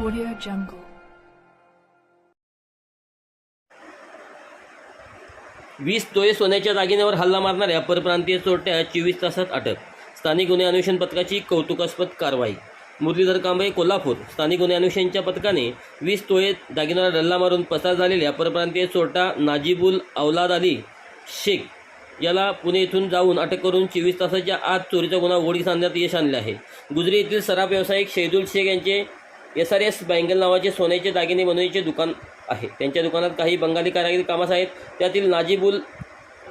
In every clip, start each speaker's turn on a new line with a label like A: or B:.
A: Audio Jungle. वीस तोळे सोन्याच्या दागिन्यावर हल्ला मारणाऱ्या परप्रांतीय चोरट्या चोवीस तासात अटक. स्थानिक गुन्हे अन्वेषण पथकाची कौतुकास्पद कारवाई. मुरलीधर कांबळे कोल्हापूर. स्थानिक गुन्हे अन्वेषणच्या पथकाने वीस तोळे दागिन्यावर हल्ला मारून पसार झालेल्या परप्रांतीय चोरटा नाजीबुल अवलाद अली शेख याला पुणे येथून जाऊन अटक करून चोवीस तासाच्या आत चोरीचा गुन्हा ओढीस आणण्यात यश आणले आहे. गुजरी येथील सराफ व्यावसायिक शहीदुल शेख यांचे एस आर एस बँगल नावाचे सोन्याचे दागिने बनवण्याचे दुकान आहे. त्यांच्या दुकानात काही बंगाली कारागिरी कामास आहेत. त्यातील नाजीबुल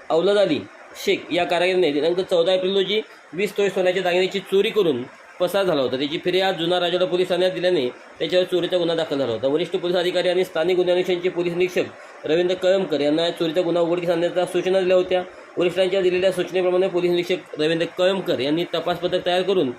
A: अवलद अली शेख या कारागिरीने दिनांक चौदा एप्रिल रोजी वीस तोळे सोन्याच्या दागिन्याची चोरी करून पसार झाला होता. त्याची फिर्याद जुना राजाला पोलीस ठाण्यात दिल्याने त्याच्यावर चोरीचा गुन्हा दाखल झाला होता. वरिष्ठ पोलीस अधिकारी आणि स्थानिक गुन्हे अन्वेषणचे पोलीस निरीक्षक रवींद्र कळमकर यांना चोरीचा गुन्हा उघडकीस आणण्याच्या सूचना दिल्या होत्या. वरिष्ठांच्या दिलेल्या सूचनेप्रमाणे पोलीस निरीक्षक रवींद्र कळमकर यांनी तपास पथक तयार करून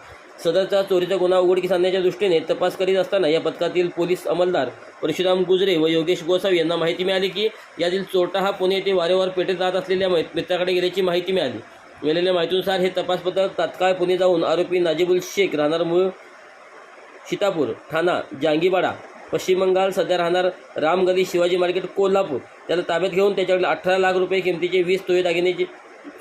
A: सदरचा चोरीचा गुन्हा उघडकीस आणण्याच्या दृष्टीने तपास करीत असताना या पथकातील पोलीस अंमलदार परशुराम गुजरे व योगेश गोसावी यांना माहिती मिळाली की यातील चोरटा हा पुणे येथे वारेवार पेटेत जात असलेल्या मित्राकडे गेल्याची माहिती मिळाली. मिळालेल्या माहितीनुसार हे तपास पथक तात्काळ पुणे जाऊन आरोपी नाजिबुल शेख राहणार मूळ सीतापूर ठाणा जांगीवाडा पश्चिम बंगाल सध्या राहणार रामगली शिवाजी मार्केट कोल्हापूर. त्याला ताब्यात घेऊन त्याच्याकडे अठरा लाख रुपये किमतीचे वीस तोळे दागिनेचे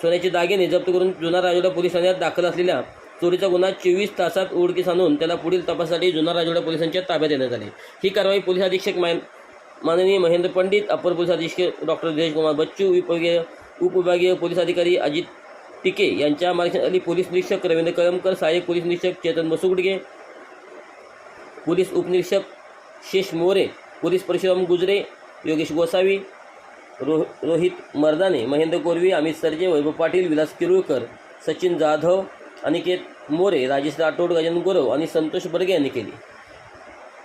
A: सोन्याचे दागिने जप्त करून जुना राजवाडा पोलीस ठाण्यात दाखल असलेल्या चोरीचा गुन्हा चोवीस तासात उडकीस आणून त्याला पुढील तपासासाठी जुना राजवाडा पोलिसांच्या ताब्यात देण्यात आली. ही कारवाई पोलीस अधीक्षक मा माननीय महेंद्र पंडित अपर पोलीस अधीक्षक डॉक्टर दिनेश कुमार बच्चू विभागीय उपविभागीय पोलीस अधिकारी अजित टिके यांच्या मार्गदर्शनाखाली पोलीस निरीक्षक रवींद्र कळमकर सहाय्यक पोलीस निरीक्षक चेतन बसुगडगे पोलीस उपनिरीक्षक शेष मोरे पोलीस परशुराम गुजरे योगेश गोसावी रो रोहित मर्दाने महेंद्र कोरवी अमित सरजे वैभव पाटील विलास किरुळकर सचिन जाधव अनिकेत मोरे राजेश राठोड गजानन गुरव आणि संतोष बर्गे यांनी केली.